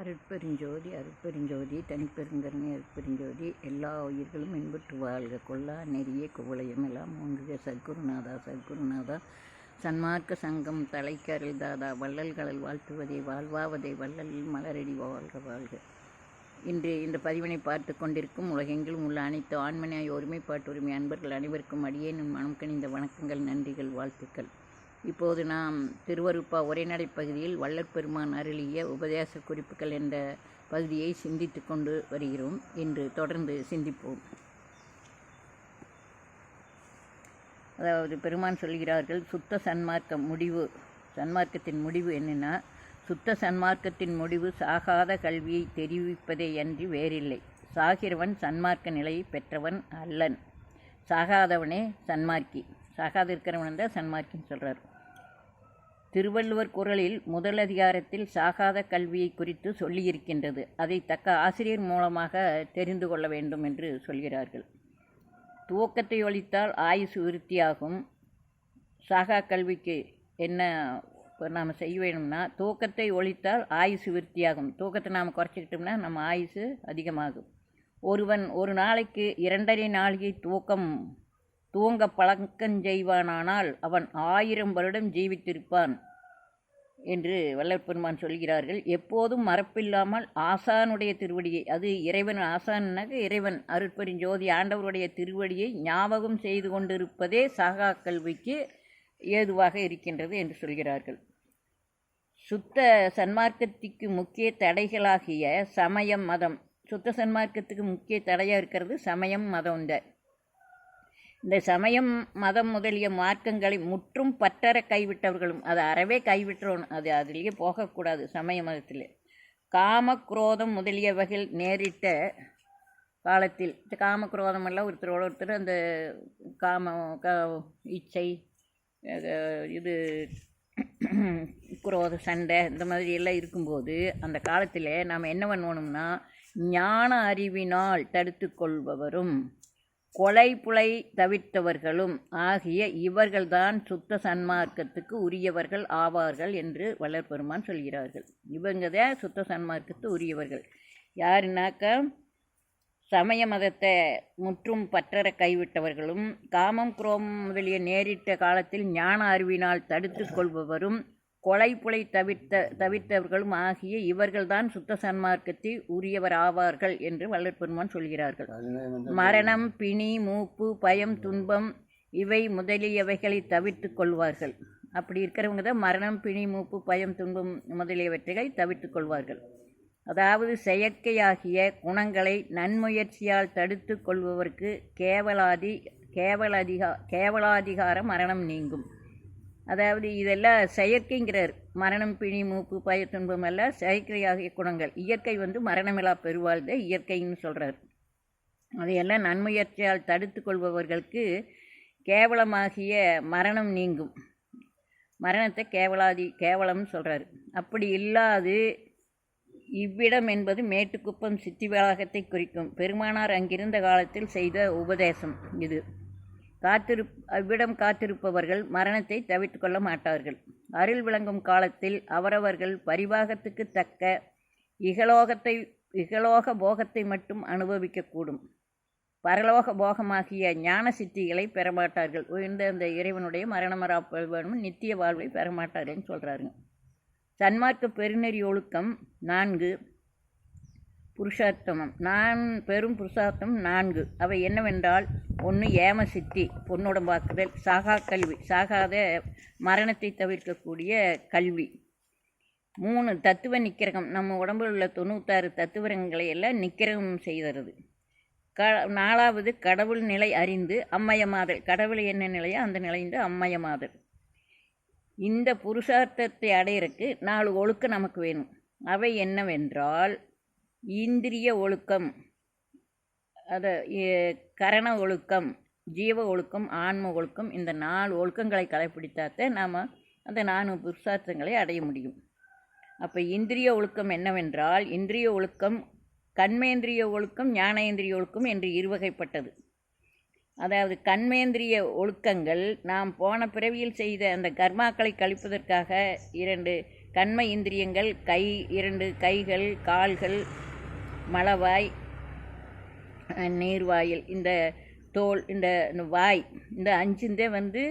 அருட்பெருஞ்சோதி அருட்பெருஞ்சோதி தனிப்பெருங்கருணை அருட்பெருஞ்சோதி எல்லா உயிர்களும் இன்புற்று வாழ்க கொள்ளா நெறிய குவளையம் எல்லாம் ஓங்குக சத்குருநாதா சத்குருநாதா சன்மார்க்க சங்கம் தலைக்கரல் தாதா வள்ளல்களில் வாழ்த்துவதை வாழ்வாவதை வள்ளலில் மலரடி வாழ்க வாழ்க இன்று இந்த பதிவினை பார்த்து கொண்டிருக்கும் உலகெங்கிலும் உள்ள அனைத்து ஆண்மனையாய் ஒருமைப்பாட்டு உரிமை அன்பர்கள் அனைவருக்கும் அடியேனும் மனம் கணிந்த வணக்கங்கள் நன்றிகள் வாழ்த்துக்கள் இப்போது நாம் திருவருப்பா உரைநடை பகுதியில் வள்ளற்பெருமான் அருளிய உபதேச குறிப்புகள் என்ற பகுதியை சிந்தித்து கொண்டு வருகிறோம் என்று தொடர்ந்து சிந்திப்போம். அதாவது பெருமான் சொல்கிறார்கள் சுத்த சன்மார்க்கம் முடிவு சன்மார்க்கத்தின் முடிவு என்னென்னா சுத்த சன்மார்க்கத்தின் முடிவு சாகாத கல்வியை தெரிவிப்பதே அன்றி வேறில்லை. சாகிறவன் சன்மார்க்க நிலையை பெற்றவன் அல்லன். சாகாதவனே சன்மார்க்கி. சாகாத இருக்கிறவன் தான் சன்மார்க்கின்னு சொல்கிறார் திருவள்ளுவர் குரலில் முதல் அதிகாரத்தில் சாகாத கல்வியை குறித்து சொல்லியிருக்கின்றது. அதை தக்க ஆசிரியர் மூலமாக தெரிந்து கொள்ள வேண்டும் என்று சொல்கிறார்கள். துவக்கத்தை ஒழித்தால் ஆயுசு விருத்தியாகும். சாகா கல்விக்கு என்ன நாம் செய்ய வேணும்னா தூக்கத்தை ஒழித்தால் ஆயுசு விருத்தியாகும். தூக்கத்தை நாம் குறைச்சிக்கிட்டோம்னா நம்ம ஆயுசு அதிகமாகும். ஒருவன் ஒரு நாளைக்கு இரண்டரை நாளிகை தூக்கம் தூங்க பழக்கம் செய்வானானால் அவன் ஆயிரம் வருடம் ஜீவித்திருப்பான் என்று வல்லற்பெருமான் சொல்கிறார்கள். எப்போதும் மறப்பில்லாமல் ஆசானுடைய திருவடியை அது இறைவன் ஆசான்னாக இறைவன் அருட்பெருஞ்சோதி ஆண்டவருடைய திருவடியை ஞாபகம் செய்து கொண்டிருப்பதே சாகா கல்விக்கு ஏதுவாக இருக்கின்றது என்று சொல்கிறார்கள். சுத்த சன்மார்க்கத்திற்கு முக்கிய தடைகளாகிய சமயம் மதம். சுத்த சன்மார்க்கத்துக்கு முக்கிய தடையாக இருக்கிறது சமயம் மதம் இந்த. இந்த சமயம் மதம் முதலிய மார்க்கங்களை முற்றும் பற்றற கைவிட்டவர்களும் அதை அறவே கைவிட்டுறணும் அது அதிலேயே போகக்கூடாது சமய மதத்தில். காம குரோதம் முதலிய வகையில் நேரிட்ட காலத்தில் காம குரோதம் எல்லாம் ஒருத்தரோட ஒருத்தர் அந்த காம க இச்சை இது குரோத சண்டை இந்த மாதிரி எல்லாம் இருக்கும்போது அந்த காலத்தில் நாம் என்ன பண்ணணும்னா ஞான அறிவினால் தடுத்து கொள்பவரும். கொலை புலை தவிர்த்தவர்களும் ஆகிய இவர்கள்தான் சுத்த சன்மார்க்கத்துக்கு உரியவர்கள் ஆவார்கள் என்று வளர்பெருமான் சொல்கிறார்கள். இவங்க தான் சுத்த சன்மார்க்கத்து உரியவர்கள். யாருனாக்கா சமய மதத்தை முற்றும் பற்றற கைவிட்டவர்களும் காமம் குரோம் முதலிய நேரிட்ட காலத்தில் ஞான அறிவினால் தடுத்து கொள்பவரும் கொலை புலை தவிர்த்த தவிர்த்தவர்களும் ஆகிய இவர்கள்தான் சுத்த சன்மார்க்கத்தை உரியவர் ஆவார்கள் என்று வல்லற்பெருமான் சொல்கிறார்கள் மரணம் பிணி மூப்பு பயம் துன்பம் இவை முதலியவைகளை தவிர்த்து கொள்வார்கள். அப்படி இருக்கிறவங்க தான் மரணம் பிணி மூப்பு பயம் துன்பம் முதலியவற்றை தவிர்த்து கொள்வார்கள். அதாவது செயற்கையாகிய குணங்களை நன்முயற்சியால் தடுத்து கொள்பவருக்கு கேவலாதி கேவலாதிகா கேவலாதிகார மரணம் நீங்கும். அதாவது இதெல்லாம் செயற்கைங்கிறார். மரணம் பிணி மூப்பு பய துன்பம் எல்லாம் செயற்கையாகிய குணங்கள். இயற்கை வந்து மரணமில்லா பெருவாழ்ந்த இயற்கைன்னு சொல்கிறார் அதையெல்லாம் நன்முயற்சியால் தடுத்து கொள்பவர்களுக்கு கேவலமாகிய மரணம் நீங்கும். மரணத்தை கேவலாதி கேவலம்னு சொல்கிறார் அப்படி இல்லாது இவ்விடம் என்பது மேட்டுக்குப்பம் சித்தி வளாகத்தை குறிக்கும். பெருமானார் அங்கிருந்த காலத்தில் செய்த உபதேசம் இது. காத்திரு அவ்விடம் காத்திருப்பவர்கள் மரணத்தை தவிர்த்து கொள்ள மாட்டார்கள். அருள் விளங்கும் காலத்தில் அவரவர்கள் பரிபாகத்துக்கு தக்க இகலோகத்தை இகலோக போகத்தை மட்டும் அனுபவிக்கக்கூடும். பரலோக போகமாகிய ஞான சித்திகளை பெறமாட்டார்கள். உயர்ந்த அந்த இறைவனுடைய மரணமரா நித்திய வாழ்வை பெறமாட்டார்கள்னு சொல்கிறாருங்க சன்மார்க்க பெருநெறி ஒழுக்கம் நான்கு. புருஷார்த்தமம். நான் பெரும் புருஷார்த்தம் நான்கு. அவை என்னவென்றால் ஒன்று ஏம சித்தி பொன்னுடம்பாக்குதல் சாகா கல்வி சாகாத மரணத்தை தவிர்க்கக்கூடிய கல்வி. மூணு தத்துவ நிக்கிரகம். நம்ம உடம்பில் உள்ள தொண்ணூத்தாறு தத்துவங்களை எல்லாம் நிக்கிரகம் செய்கிறது. க நாலாவது கடவுள் நிலை அறிந்து அம்மயமாதல். கடவுள் என்ன நிலையோ அந்த நிலைந்து அம்மயமாதல். இந்த புருஷார்த்தத்தை அடையிறக்கு நாலு ஒழுக்கம் நமக்கு வேணும். அவை என்னவென்றால் இந்திரிய ஒழுக்கம். அதை கரண ஒழுக்கம் ஜீவ ஒழுக்கம் ஆன்ம ஒழுக்கம் இந்த நாலு ஒழுக்கங்களை கடைப்பிடித்தாத்த நாம் அந்த நான்கு புருஷார்த்தங்களை அடைய முடியும். அப்போ இந்திரிய ஒழுக்கம் என்னவென்றால் இந்திரிய ஒழுக்கம் கண்மேந்திரிய ஒழுக்கம் ஞானேந்திரிய ஒழுக்கம் என்று இருவகைப்பட்டது. அதாவது கண்மேந்திரிய ஒழுக்கங்கள் நாம் போன பிறவியில் செய்த அந்த கர்மாக்களை கழிப்பதற்காக இரண்டு கண்ம இந்திரியங்கள் கை இரண்டு கைகள் கால்கள் மலவாய் நீர்வாயில் இந்த தோல் இந்த இந்த வாய் இந்த அஞ்சுந்தே வந்து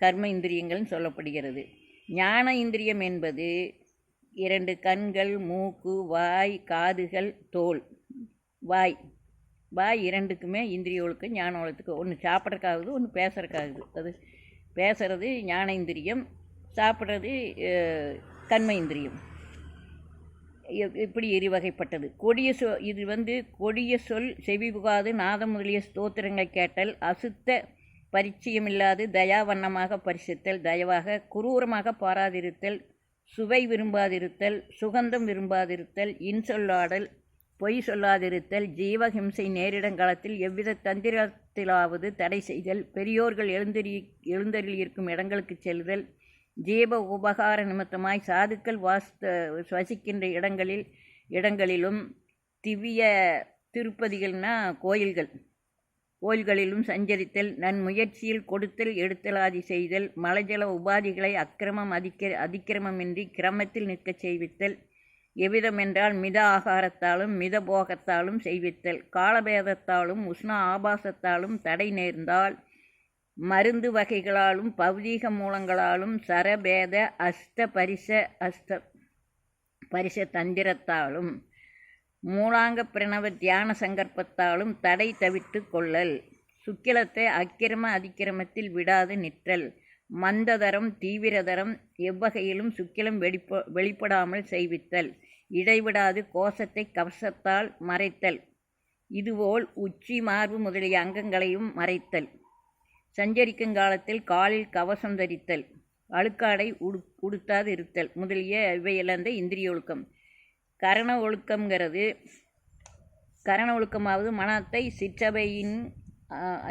கர்ம இந்திரியங்கள்னு சொல்லப்படுகிறது. ஞான இந்திரியம் என்பது இரண்டு கண்கள் மூக்கு வாய் காதுகள் தோல். வாய். வாய் இரண்டுக்குமே இந்திரிய ஒழுக்கம் ஞான ஒழுக்கத்துக்கு ஒன்று சாப்பிட்றக்காகுது ஒன்று பேசுகிறக்காகுது அது பேசுகிறது ஞான இந்திரியம் சாப்பிட்றது கண்ம இந்திரியம். இப்படி எரிவகைப்பட்டது? கொடிய சொ இது வந்து கொடிய சொல் செவி புகாது நாதம் முதலிய ஸ்தோத்திரங்களை கேட்டல் அசுத்த பரிச்சயமில்லாது தயாவண்ணமாக பரிசித்தல் தயவாக குரூரமாக பாராதிருத்தல் சுவை விரும்பாதிருத்தல் சுகந்தம் விரும்பாதிருத்தல் இன்சொல்லாடல் பொய் சொல்லாதிருத்தல் ஜீவஹிம்சை நேரிடங்காலத்தில் எவ்வித தந்திரத்திலாவது தடை செய்தல் பெரியோர்கள் எழுந்தறி எழுந்தருளி இருக்கும் இடங்களுக்கு செல்லுதல் ஜீப உபகார நிமித்தமாய் சாதுக்கள் வாஸ்த வசிக்கின்ற இடங்களில் இடங்களிலும் திவ்ய திருப்பதிகள்னா கோயில்கள். கோயில்களிலும் சஞ்சரித்தல் நன்முயற்சியில் கொடுத்தல் எடுத்தலாதி செய்தல் மலஜல உபாதிகளை அக்கிரமம் அதிக்க அதிக்கிரமமின்றி கிரமத்தில் நிற்கச் செய்வித்தல் எவ்விதமென்றால் மித ஆகாரத்தாலும் மித போகத்தாலும் செய்வித்தல் காலபேதத்தாலும் உஷ்ண ஆபாசத்தாலும் தடை நேர்ந்தால் மருந்து வகைகளாலும் பௌதீக மூலங்களாலும் சரபேத அஸ்த பரிச அஸ்த பரிச தந்திரத்தாலும் மூலாங்க பிரணவ தியான சங்கற்பத்தாலும் தடை தவிர்த்து கொள்ளல் சுக்கிலத்தை அக்கிரம அதிக்கிரமத்தில் விடாது நிற்றல் மந்ததரம் தீவிரதரம் எவ்வகையிலும் சுக்கிலம் வெளிப்ப வெளிப்படாமல் செய்வித்தல் இடைவிடாது கோஷத்தை கவசத்தால் மறைத்தல் இதுபோல் உச்சி மார்பு முதலிய அங்கங்களையும் மறைத்தல். சஞ்சரிக்கும் காலத்தில் காலில் கவசம் தரித்தல் அழுக்காடை உடு உடுத்தாது இருத்தல் முதலிய இவையிழந்த இந்திரிய ஒழுக்கம். கரண ஒழுக்கங்கிறது கரண ஒழுக்கமாவது மனத்தை சிற்றவையின்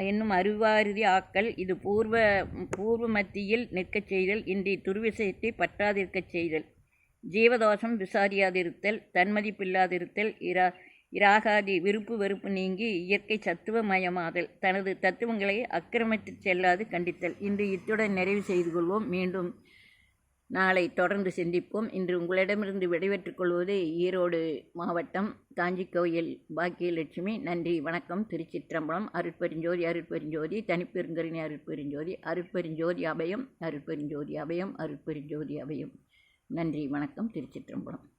என்னும் அறிவாறுதி ஆக்கல் இது பூர்வ பூர்வ மத்தியில் நிற்கச் செய்தல் இன்றி துர்விசயத்தை பற்றாதிருக்கச் செய்தல். ஜீவதோஷம் விசாரியாதிருத்தல் தன்மதிப்பில்லாதிருத்தல் இரா இராகாதி விருப்பு வெறுப்பு நீங்கி இயற்கை சத்துவமயமாதல். தனது தத்துவங்களை அக்கிரமித்து செல்லாது கண்டித்தல். இன்று இத்துடன் நிறைவு செய்து கொள்வோம். மீண்டும் நாளை தொடர்ந்து சிந்திப்போம். இன்று உங்களிடமிருந்து விடைபெற்றுக் கொள்வது ஈரோடு மாவட்டம் காஞ்சி கோயில் பாக்கியலட்சுமி. நன்றி வணக்கம். திருச்சிற்றம்பலம் அருட்பெருஞ்சோதி அருட்பெருஞ்சோதி. தனிப்பெருங்கரணி அருட்பெருஞ்சோதி. அருட்பெருஞ்சோதி அபயம் அருட்பெருஞ்சோதி அபயம் அருட்பெருஞ்சோதி அபயம். நன்றி வணக்கம். திருச்சிற்றம்பலம்.